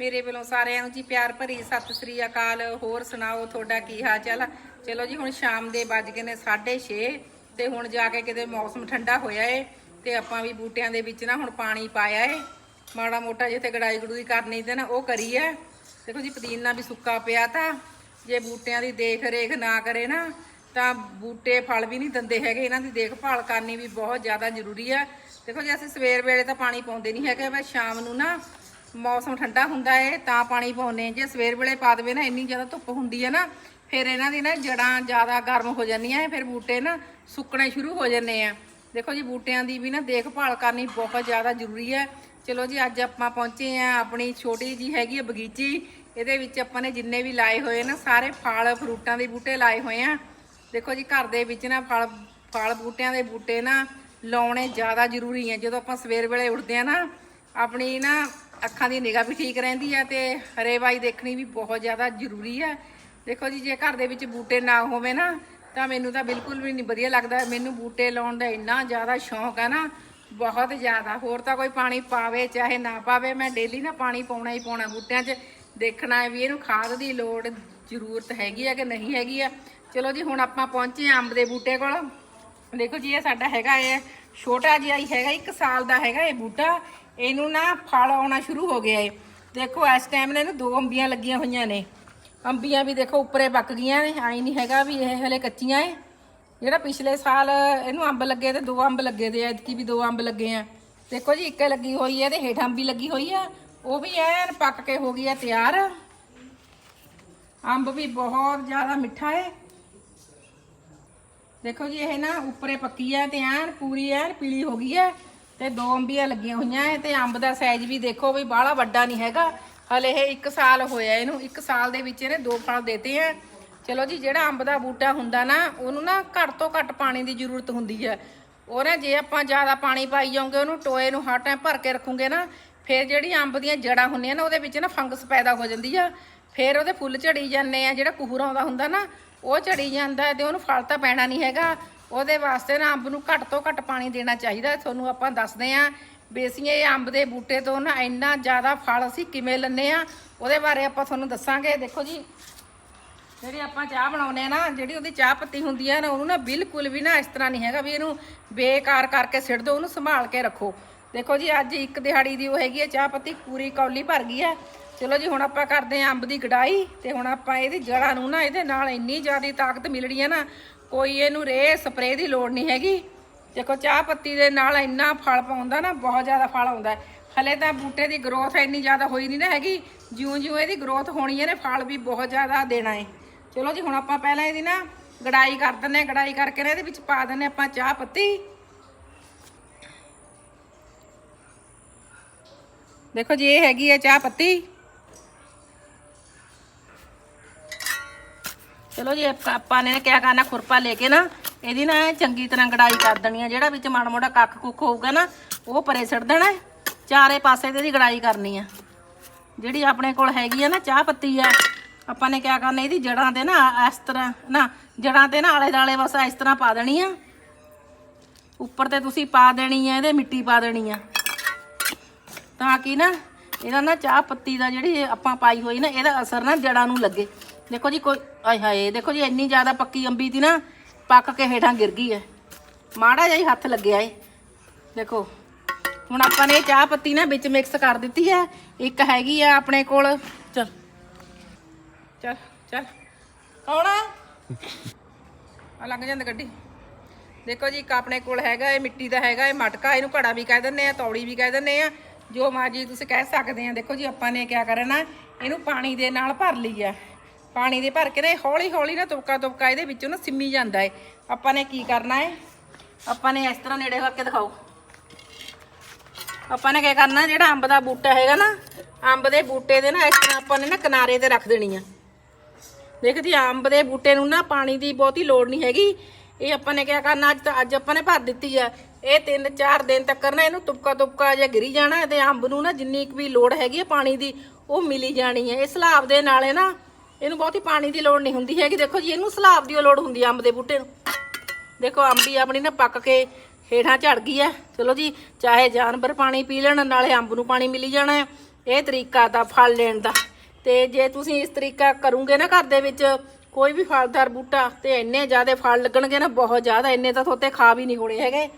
ਮੇਰੇ ਵੱਲੋਂ ਸਾਰਿਆਂ ਨੂੰ ਜੀ ਪਿਆਰ ਭਰੀ ਸਤਿ ਸ੍ਰੀ ਅਕਾਲ। ਹੋਰ ਸੁਣਾਓ, ਤੁਹਾਡਾ ਕੀ ਹਾਲ ਚਾਲ ਚਲੋ ਜੀ, ਹੁਣ ਸ਼ਾਮ ਦੇ ਵੱਜ ਗਏ ਨੇ 6:30 ਤੇ ਹੁਣ ਜਾ ਕੇ ਕਿਤੇ ਮੌਸਮ ਠੰਡਾ ਹੋਇਆ ਏ ਤੇ ਆਪਾਂ ਵੀ ਬੂਟਿਆਂ ਦੇ ਵਿੱਚ ਨਾ ਹੁਣ ਪਾਣੀ ਪਾਇਆ ਏ। ਮਾੜਾ ਮੋਟਾ ਜਿੱਥੇ ਗੜਾਈ ਗੜੂਈ ਕਰਨੀ ਤੇ ਨਾ ਉਹ ਕਰੀ ਐ ਦੇਖੋ ਜੀ, ਪੁਦੀਨਾ ਵੀ ਸੁੱਕਾ ਪਿਆ ਤਾਂ ਜੇ ਬੂਟਿਆਂ ਦੀ ਦੇਖ ਰੇਖ ਨਾ ਕਰੇ ਨਾ ਤਾਂ ਬੂਟੇ ਫਲ ਵੀ ਨਹੀਂ ਦਿੰਦੇ ਹੈਗੇ। ਇਹਨਾਂ ਦੀ ਦੇਖਭਾਲ ਕਰਨੀ ਵੀ ਬਹੁਤ ਜ਼ਿਆਦਾ ਜ਼ਰੂਰੀ ਆ। ਦੇਖੋ ਜੀ, ਅਸੀਂ ਸਵੇਰ ਵੇਲੇ ਤਾਂ ਪਾਣੀ ਪਾਉਂਦੇ ਨਹੀਂ ਹੈਗੇ, ਮੈਂ ਸ਼ਾਮ ਨੂੰ ਨਾ ਮੌਸਮ ਠੰਡਾ ਹੁੰਦਾ ਏ, ਤਾਂ ਪਾਣੀ ਪਾਉਂਦੇ ਹਾਂ। ਜੇ ਸਵੇਰ ਵੇਲੇ ਪਾ ਦੇਵੇ ਨਾ, ਇੰਨੀ ਜ਼ਿਆਦਾ ਧੁੱਪ ਹੁੰਦੀ ਹੈ ਨਾ, ਫਿਰ ਇਹਨਾਂ ਦੀ ਨਾ ਜੜਾਂ ਜ਼ਿਆਦਾ ਗਰਮ ਹੋ ਜਾਂਦੀਆਂ ਫਿਰ ਬੂਟੇ ਨਾ ਸੁੱਕਣੇ ਸ਼ੁਰੂ ਹੋ ਜਾਂਦੇ ਆ। ਦੇਖੋ ਜੀ, ਬੂਟਿਆਂ ਦੀ ਵੀ ਨਾ ਦੇਖਭਾਲ ਕਰਨੀ ਬਹੁਤ ਜ਼ਿਆਦਾ ਜ਼ਰੂਰੀ ਹੈ। ਚਲੋ ਜੀ, ਅੱਜ ਆਪਾਂ ਪਹੁੰਚੇ ਆ ਆਪਣੀ ਛੋਟੀ ਜੀ ਹੈਗੀ ਹੈ ਬਗੀਚੀ। ਇਹਦੇ ਵਿੱਚ ਆਪਾਂ ਨੇ ਜਿੰਨੇ ਵੀ ਲਾਏ ਹੋਏ ਨਾ, ਸਾਰੇ ਫਲ ਫਰੂਟਾਂ ਦੇ ਬੂਟੇ ਲਾਏ ਹੋਏ ਆ। ਦੇਖੋ ਜੀ, ਘਰ ਦੇ ਵਿੱਚ ਨਾ ਫਲ ਫਲ ਬੂਟਿਆਂ ਦੇ ਬੂਟੇ ਨਾ ਲਾਉਣੇ ਜ਼ਿਆਦਾ ਜ਼ਰੂਰੀ ਹੈ ਜਦੋਂ ਆਪਾਂ ਸਵੇਰ ਵੇਲੇ ਉੱਠਦੇ ਆ ਨਾ, ਆਪਣੀ ਨਾ ਅੱਖਾਂ ਦੀ ਨਿਗਾਹ ਵੀ ਠੀਕ ਰਹਿੰਦੀ ਹੈ ਤੇ ਹਰੇਵਾਈ ਦੇਖਣੀ ਵੀ ਬਹੁਤ ਜ਼ਿਆਦਾ ਜ਼ਰੂਰੀ ਹੈ ਦੇਖੋ ਜੀ, ਜੇ ਘਰ ਦੇ ਵਿੱਚ ਬੂਟੇ ਨਾ ਹੋਵੇ ਨਾ, ਤਾਂ ਮੈਨੂੰ ਤਾਂ ਬਿਲਕੁਲ ਵੀ ਨਹੀਂ ਵਧੀਆ ਲੱਗਦਾ। ਮੈਨੂੰ ਬੂਟੇ ਲਾਉਣ ਦਾ ਇੰਨਾ ਜ਼ਿਆਦਾ ਸ਼ੌਂਕ ਹੈ ਨਾ, ਬਹੁਤ ਜ਼ਿਆਦਾ। ਹੋਰ ਤਾਂ ਕੋਈ ਪਾਣੀ ਪਾਵੇ, ਚਾਹੇ ਨਾ ਪਾਵੇ, ਮੈਂ ਡੇਲੀ ਨਾ ਪਾਣੀ ਪਾਉਣਾ ਹੀ ਪਾਉਣਾ ਬੂਟਿਆਂ 'ਚ। ਦੇਖਣਾ ਹੈ ਵੀ ਇਹਨੂੰ ਖਾਦ ਦੀ ਲੋੜ ਜ਼ਰੂਰਤ ਹੈਗੀ ਆ ਕਿ ਨਹੀਂ ਹੈਗੀ ਆ। ਚਲੋ ਜੀ, ਹੁਣ ਆਪਾਂ ਪਹੁੰਚੇ ਹਾਂ ਅੰਬ ਦੇ ਬੂਟੇ ਕੋਲ। ਦੇਖੋ ਜੀ, ਇਹ ਸਾਡਾ ਹੈਗਾ, ਇਹ ਛੋਟਾ ਜਿਹਾ ਹੀ ਹੈਗਾ 1 ਸਾਲ ਦਾ ਹੈਗਾ ਇਹ ਬੂਟਾ। ਇਹਨੂੰ ਨਾ ਫਲ ਆਉਣਾ ਸ਼ੁਰੂ ਹੋ ਗਿਆ ਏ। ਦੇਖੋ, ਇਸ ਟਾਈਮ ਨੇ ਇਹਨੂੰ ਦੋ ਅੰਬੀਆਂ ਲੱਗੀਆਂ ਹੋਈਆਂ ਨੇ। ਅੰਬੀਆਂ ਵੀ ਦੇਖੋ ਉੱਪਰੇ ਪੱਕ ਗਈਆਂ ਨੇ ਆਈ ਨਹੀਂ ਹੈਗਾ ਵੀ ਇਹ ਹਲੇ ਕੱਚੀਆਂ ਏ। ਜਿਹੜਾ ਪਿਛਲੇ ਸਾਲ ਇਹਨੂੰ ਅੰਬ ਲੱਗੇ ਤੇ ਦੋ ਅੰਬ ਲੱਗੇ ਤੇ ਐਤਕੀ ਵੀ ਦੋ ਅੰਬ ਲੱਗੇ ਆ। ਦੇਖੋ ਜੀ, ਇੱਕੇ ਲੱਗੀ ਹੋਈ ਹੈ ਤੇ ਹੇਠਾਂ ਅੰਬੀ ਲੱਗੀ ਹੋਈ ਆ। ਉਹ ਵੀ ਐਨ ਪੱਕ ਕੇ ਹੋ ਗਈ ਆ ਤਿਆਰ। ਅੰਬ ਵੀ ਬਹੁਤ ਜ਼ਿਆਦਾ ਮਿੱਠਾ ਹੈ ਦੇਖੋ ਜੀ, ਇਹ ਨਾ ਉੱਪਰੇ ਪੱਕੀ ਆ ਤੇ ਐਨ ਪੂਰੀ ਐਨ ਪੀਲੀ ਹੋ ਗਈ ਹੈ ਤੇ ਦੋ ਅੰਬੀਆਂ ਲੱਗੀਆਂ ਹੋਈਆਂ ਐ, ਤੇ ਅੰਬ ਦਾ ਸਾਈਜ਼ ਵੀ ਦੇਖੋ ਵੀ ਬਾਹਲਾ ਵੱਡਾ ਨਹੀਂ ਹੈਗਾ। ਹਲੇ ਇਹ 1 ਸਾਲ ਹੋਇਆ ਇਹਨੂੰ 1 ਸਾਲ ਦੇ ਵਿੱਚ ਇਹਨੇ ਦੋ ਫਲ ਦੇਤੇ ਆ ਚਲੋ ਜੀ, ਜਿਹੜਾ ਅੰਬ ਦਾ ਬੂਟਾ ਹੁੰਦਾ ਨਾ, ਉਹਨੂੰ ਨਾ ਘੱਟ ਤੋਂ ਘੱਟ ਪਾਣੀ ਦੀ ਜ਼ਰੂਰਤ ਹੁੰਦੀ ਹੈ ਉਹ ਨਾ ਜੇ ਆਪਾਂ ਜ਼ਿਆਦਾ ਪਾਣੀ ਪਾਈ ਜਾਉਂਗੇ ਉਹਨੂੰ ਟੋਏ ਨੂੰ ਹਰ ਟਾਈਮ ਭਰ ਕੇ ਰੱਖੂਗੇ ਨਾ ਫਿਰ ਜਿਹੜੀ ਅੰਬ ਦੀਆਂ ਜੜਾਂ ਹੁੰਦੀਆਂ ਨਾ, ਉਹਦੇ ਵਿੱਚ ਨਾ ਫੰਗਸ ਪੈਦਾ ਹੋ ਜਾਂਦੀ ਆ। ਫਿਰ ਉਹਦੇ ਫੁੱਲ ਝੜੀ ਜਾਂਦੇ ਆ, ਜਿਹੜਾ ਕੁਹਰ ਆਉਂਦਾ ਹੁੰਦਾ ਨਾ, ਉਹ ਝੜੀ ਜਾਂਦਾ ਹੈ ਤੇ ਉਹਨੂੰ ਫਲ ਤਾਂ ਪੈਣਾ ਨਹੀਂ ਹੈਗਾ। ਉਹਦੇ ਵਾਸਤੇ ਨਾ ਅੰਬ ਨੂੰ ਘੱਟ ਤੋਂ ਘੱਟ ਪਾਣੀ ਦੇਣਾ ਚਾਹੀਦਾ। ਤੁਹਾਨੂੰ ਆਪਾਂ ਦੱਸਦੇ ਆਂ ਵੀ ਇਹ ਅੰਬ ਦੇ ਬੂਟੇ ਤੋਂ ਨਾ ਇੰਨਾ ਜ਼ਿਆਦਾ ਫਲ ਅਸੀਂ ਕਿਵੇਂ ਲੈਂਦੇ ਆ, ਉਹਦੇ ਬਾਰੇ ਆਪਾਂ ਤੁਹਾਨੂੰ ਦੱਸਾਂਗੇ। ਦੇਖੋ ਜੀ, ਜਿਹੜੀ ਆਪਾਂ ਚਾਹ ਬਣਾਉਨੇ ਆ ਨਾ, ਜਿਹੜੀ ਉਹਦੀ ਚਾਹ ਪੱਤੀ ਹੁੰਦੀ ਆ ਨਾ, ਉਹਨੂੰ ਨਾ ਬਿਲਕੁਲ ਵੀ ਨਾ ਇਸ ਤਰ੍ਹਾਂ ਨਹੀਂ ਹੈਗਾ ਵੀ ਇਹਨੂੰ ਬੇਕਾਰ ਕਰਕੇ ਸਿੱਟ ਦਿਓ ਉਹਨੂੰ ਸੰਭਾਲ ਕੇ ਰੱਖੋ। ਦੇਖੋ ਜੀ, ਅੱਜ ਇੱਕ ਦਿਹਾੜੀ ਦੀ ਉਹ ਹੈਗੀ ਹੈ ਚਾਹ ਪੱਤੀ ਪੂਰੀ ਕੌਲੀ ਭਰ ਗਈ ਹੈ ਚਲੋ ਜੀ, ਹੁਣ ਆਪਾਂ ਕਰਦੇ ਆਂ ਅੰਬ ਦੀ ਗੜਾਈ ਤੇ ਹੁਣ ਆਪਾਂ ਇਹਦੀ ਜੜਾਂ ਨੂੰ ਨਾ ਇਹਦੇ ਨਾਲ ਇੰਨੀ ਜ਼ਿਆਦਾ ਤਾਕਤ ਮਿਲਣੀ ਹੈ ਨਾ, ਕੋਈ ਇਹਨੂੰ ਰੇ ਸਪਰੇਅ ਦੀ ਲੋੜ ਨਹੀਂ ਹੈਗੀ। ਦੇਖੋ, ਚਾਹ ਪੱਤੀ ਦੇ ਨਾਲ ਇੰਨਾ ਫਲ ਪਾਉਂਦਾ ਨਾ, ਬਹੁਤ ਜ਼ਿਆਦਾ ਫਲ ਆਉਂਦਾ। ਹੈ। ਹਲੇ ਤਾਂ ਬੂਟੇ ਦੀ ਗਰੋਥ ਇੰਨੀ ਜ਼ਿਆਦਾ ਹੋਈ ਨਹੀਂ ਨਾ ਹੈਗੀ। ਜਿਉਂ ਜਿਉਂ ਇਹਦੀ ਗਰੋਥ ਹੋਣੀ ਹੈ ਨੇ, ਫਲ ਵੀ ਬਹੁਤ ਜ਼ਿਆਦਾ ਦੇਣਾ ਹੈ ਚਲੋ ਜੀ, ਹੁਣ ਆਪਾਂ ਪਹਿਲਾਂ ਇਹਦੀ ਨਾ ਗੜਾਈ ਕਰ ਦਿੰਨੇ ਹਾਂ ਗੜਾਈ ਕਰਕੇ ਨਾ ਇਹਦੇ ਵਿੱਚ ਪਾ ਦਿੰਨੇ ਆਪਾਂ ਚਾਹ ਪੱਤੀ। ਦੇਖੋ ਜੀ, ਇਹ ਹੈਗੀ ਹੈ ਚਾਹ ਪੱਤੀ। ਚਲੋ ਜੀ, ਆਪਾਂ ਨੇ ਕਿਆ ਕਰਨਾ, ਖੁਰਪਾ ਲੈ ਕੇ ਨਾ, ਇਹਦੀ ਨਾ ਚੰਗੀ ਤਰ੍ਹਾਂ ਗੜਾਈ ਕਰ ਦੇਣੀ ਆ। ਜਿਹੜਾ ਵਿੱਚ ਮਾੜਾ ਮੋਟਾ ਕੱਖ ਕੁੱਖ ਹੋਊਗਾ ਨਾ, ਉਹ ਪਰੇ ਛੱਡ ਦੇਣਾ ਚਾਰੇ ਪਾਸੇ ਤੇ ਇਹਦੀ ਗੜਾਈ ਕਰਨੀ ਆ। ਜਿਹੜੀ ਆਪਣੇ ਕੋਲ ਹੈਗੀ ਆ ਨਾ ਚਾਹ ਪੱਤੀ ਆ, ਆਪਾਂ ਨੇ ਕਿਆ ਕਰਨਾ, ਇਹਦੀ ਜੜਾਂ ਤੇ ਨਾ ਇਸ ਤਰ੍ਹਾਂ, ਨਾ ਜੜਾਂ ਤੇ ਨਾ ਆਲੇ ਦਾਲੇ ਬਸ ਇਸ ਤਰ੍ਹਾਂ ਪਾ ਦੇਣੀ ਆ। ਉੱਪਰ ਤੇ ਤੁਸੀਂ ਪਾ ਦੇਣੀ ਆ, ਇਹਦੇ ਮਿੱਟੀ ਪਾ ਦੇਣੀ ਆ। ਤਾਂ ਕਿ ਨਾ ਇਹਦਾ ਨਾ ਚਾਹ ਪੱਤੀ ਦਾ ਜਿਹੜੀ ਆਪਾਂ ਪਾਈ ਹੋਈ ਨਾ, ਇਹਦਾ ਅਸਰ ਨਾ ਜੜਾਂ ਨੂੰ ਲੱਗੇ। ਦੇਖੋ ਜੀ, ਕੋਈ ਆਏ ਹਾਏ, ਦੇਖੋ ਜੀ, ਇੰਨੀ ਜ਼ਿਆਦਾ ਪੱਕੀ ਅੰਬੀ ਦੀ ਨਾ ਪੱਕ ਕੇ ਹੇਠਾਂ ਗਿਰ ਗਈ ਹੈ। ਮਾੜਾ ਜਿਹਾ ਹੀ ਹੱਥ ਲੱਗਿਆ ਏ। ਦੇਖੋ, ਹੁਣ ਆਪਾਂ ਨੇ ਇਹ ਚਾਹ ਪੱਤੀ ਨਾ ਵਿੱਚ ਮਿਕਸ ਕਰ ਦਿੱਤੀ ਹੈ। ਇੱਕ ਹੈਗੀ ਆ ਆਪਣੇ ਕੋਲ। ਚਲ ਚਲ ਚਲ। ਕੌਣ ਆ? ਆ ਲੱਗ ਜਾਂਦੇ ਗੱਡੀ। ਦੇਖੋ ਜੀ, ਇੱਕ ਆਪਣੇ ਕੋਲ ਹੈਗਾ ਇਹ ਮਿੱਟੀ ਦਾ ਹੈਗਾ ਇਹ ਮਟਕਾ, ਇਹਨੂੰ ਘੜਾ ਵੀ ਕਹਿ ਦਿੰਦੇ ਆ, ਤੌੜੀ ਵੀ ਕਹਿ ਦਿੰਦੇ ਆ। ਜੋ ਮਰਜ਼ੀ ਤੁਸੀਂ ਕਹਿ ਸਕਦੇ ਆ। ਦੇਖੋ ਜੀ, ਆਪਾਂ ਨੇ ਕਿਆ ਕਰਨਾ, ਇਹਨੂੰ ਪਾਣੀ ਦੇ ਨਾਲ ਭਰ ਲਈ ਆ। ਪਾਣੀ ਦੇ ਭਰ ਕੇ ਨਾ ਹੌਲੀ ਹੌਲੀ ਨਾ ਤੁਪਕਾ ਤੁਪਕਾ ਇਹਦੇ ਵਿੱਚੋਂ ਨਾ ਸਿੰਮੀ ਜਾਂਦਾ ਏ। ਆਪਾਂ ਨੇ ਕੀ ਕਰਨਾ ਹੈ ਆਪਾਂ ਨੇ ਇਸ ਤਰ੍ਹਾਂ ਨੇੜੇ ਹੋ ਕੇ ਦਿਖਾਓ। ਆਪਾਂ ਨੇ ਕੀ ਕਰਨਾ, ਜਿਹੜਾ ਅੰਬ ਦਾ ਬੂਟਾ ਹੈਗਾ ਨਾ, ਅੰਬ ਦੇ ਬੂਟੇ ਦੇ ਨਾ ਇਸ ਤਰ੍ਹਾਂ ਆਪਾਂ ਨੇ ਨਾ ਕਿਨਾਰੇ ਤੇ ਰੱਖ ਦੇਣੀ ਆ। ਦੇਖਦੀ ਅੰਬ ਦੇ ਬੂਟੇ ਨੂੰ ਨਾ ਪਾਣੀ ਦੀ ਬਹੁਤੀ ਲੋੜ ਨਹੀਂ ਹੈਗੀ। ਇਹ ਆਪਾਂ ਨੇ ਕਿਆ ਕਰਨਾ, ਅੱਜ ਤਾਂ ਅੱਜ ਆਪਾਂ ਨੇ ਭਰ ਦਿੱਤੀ ਆ। ਇਹ 3-4 ਦਿਨ ਤੱਕ ਨਾ ਇਹਨੂੰ ਤੁਪਕਾ ਤੁਪਕਾ ਜਿਹਾ ਗਿਰੀ ਜਾਣਾ ਤੇ ਅੰਬ ਨੂੰ ਨਾ ਜਿੰਨੀ ਕੁ ਵੀ ਲੋੜ ਹੈਗੀ ਹੈ ਪਾਣੀ ਦੀ, ਉਹ ਮਿਲੀ ਜਾਣੀ ਹੈ। ਇਹ ਸਲਾਬ ਦੇ ਨਾਲੇ ਨਾ ਇਹਨੂੰ ਬਹੁਤੀ ਪਾਣੀ ਦੀ ਲੋੜ ਨਹੀਂ ਹੁੰਦੀ ਹੈਗੀ। ਦੇਖੋ ਜੀ, ਇਹਨੂੰ ਸਲਾਬ ਦੀ ਓ ਲੋੜ ਹੁੰਦੀ ਆ ਅੰਬ ਦੇ ਬੂਟੇ ਨੂੰ। ਦੇਖੋ, ਅੰਬੀ ਆਪਣੀ ਨਾ ਪੱਕ ਕੇ ਹੇਠਾਂ ਝੜ ਗਈ ਹੈ। ਚਲੋ ਜੀ, ਚਾਹੇ ਜਾਨਵਰ ਪਾਣੀ ਪੀ ਲੈਣ, ਨਾਲੇ ਅੰਬ ਨੂੰ ਪਾਣੀ ਮਿਲੀ ਜਾਣਾ ਹੈ। ਇਹ ਤਰੀਕਾ ਦਾ ਫਲ ਲੈਣ ਦਾ। ਤੇ ਜੇ ਤੁਸੀਂ ਇਸ ਤਰੀਕਾ ਕਰੋਗੇ ਨਾ ਘਰ ਦੇ ਵਿੱਚ, ਕੋਈ ਵੀ ਫਲਦਾਰ ਬੂਟਾ ਤੇ ਇੰਨੇ ਜ਼ਿਆਦਾ ਫਲ ਲੱਗਣਗੇ ਨਾ, ਬਹੁਤ ਜ਼ਿਆਦਾ, ਇੰਨੇ ਤਾਂ ਥੋਤੇ ਖਾ ਵੀ ਨਹੀਂ ਹੋਣੇ ਹੈਗੇ।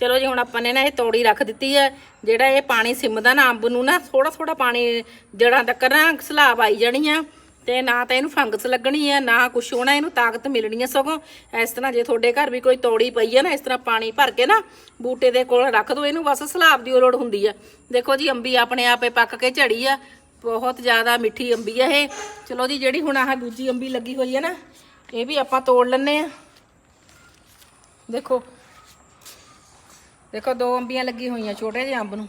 ਚਲੋ ਜੀ, ਹੁਣ ਆਪਾਂ ਨੇ ਨਾ ਇਹ ਤੋੜੀ ਰੱਖ ਦਿੱਤੀ ਹੈ। ਜਿਹੜਾ ਇਹ ਪਾਣੀ ਸਿਮਦਾ ਨਾ, ਅੰਬ ਨੂੰ ਨਾ ਥੋੜਾ ਥੋੜਾ ਪਾਣੀ ਜੜਾਂ ਤੱਕ ਨਾ ਸਲਾਬ ਆਈ ਜਾਣੀ ਆ। ਤੇ ਨਾ ਤਾਂ ਇਹਨੂੰ ਫੰਗਸ ਲੱਗਣੀ ਹੈ ਨਾ ਕੁਛ ਹੋਣਾ, ਇਹਨੂੰ ਤਾਕਤ ਮਿਲਣੀ ਹੈ ਸਗੋਂ। ਇਸ ਤਰ੍ਹਾਂ ਜੇ ਤੁਹਾਡੇ ਘਰ ਵੀ ਕੋਈ ਤੋੜੀ ਪਈ ਹੈ ਨਾ, ਇਸ ਤਰ੍ਹਾਂ ਪਾਣੀ ਭਰ ਕੇ ਨਾ, ਬੂਟੇ ਦੇ ਕੋਲ ਰੱਖ ਦਿਓ ਇਹਨੂੰ ਬਸ ਸਲਾਬ ਦੀ ਲੋੜ ਹੁੰਦੀ ਆ। ਦੇਖੋ ਜੀ, ਅੰਬੀ ਆਪਣੇ ਆਪੇ ਪੱਕ ਕੇ ਝੜੀ ਆ। ਬਹੁਤ ਜ਼ਿਆਦਾ ਮਿੱਠੀ ਅੰਬੀ ਆ ਇਹ। ਚਲੋ ਜੀ, ਜਿਹੜੀ ਹੁਣ ਆਹ ਦੂਜੀ ਅੰਬੀ ਲੱਗੀ ਹੋਈ ਹੈ ਨਾ, ਇਹ ਵੀ ਆਪਾਂ ਤੋੜ ਲੈਣੇ ਆ। ਦੇਖੋ ਦੇਖੋ, ਦੋ ਅੰਬੀਆਂ ਲੱਗੀ ਹੋਈਆਂ, ਛੋਟੇ ਜਿਹੇ ਅੰਬ ਨੂੰ।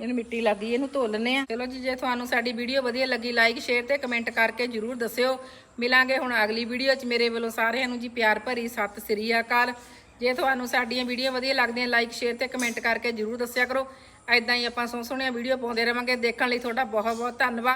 ਇਹਨੂੰ ਮਿੱਟੀ ਲੱਗ ਗਈ, ਇਹਨੂੰ ਧੋ ਲੈਣੇ ਆ ਚਲੋ ਜੀ, ਜੇ ਤੁਹਾਨੂੰ ਸਾਡੀ ਵੀਡੀਓ ਵਧੀਆ ਲੱਗੀ ਲਾਈਕ ਸ਼ੇਅਰ ਤੇ ਕਮੈਂਟ ਕਰਕੇ ਜਰੂਰ ਦੱਸਿਓ। ਮਿਲਾਂਗੇ ਹੁਣ ਅਗਲੀ ਵੀਡੀਓ 'ਚ। ਮੇਰੇ ਵੱਲੋਂ ਸਾਰਿਆਂ ਨੂੰ ਜੀ ਪਿਆਰ ਭਰੀ ਸਤਿ ਸ੍ਰੀ ਅਕਾਲ। ਜੇ ਤੁਹਾਨੂੰ ਸਾਡੀਆਂ ਵੀਡੀਓ ਵਧੀਆ ਲੱਗਦੀਆਂ ਲਾਈਕ ਸ਼ੇਅਰ ਤੇ ਕਮੈਂਟ ਕਰਕੇ ਜਰੂਰ ਦੱਸਿਆ ਕਰੋ। ਐਦਾਂ ਹੀ ਆਪਾਂ ਸੋਹਣੀਆਂ ਵੀਡੀਓ ਪਾਉਂਦੇ ਰਵਾਂਗੇ। ਦੇਖਣ ਲਈ ਤੁਹਾਡਾ ਬਹੁਤ ਬਹੁਤ ਧੰਨਵਾਦ।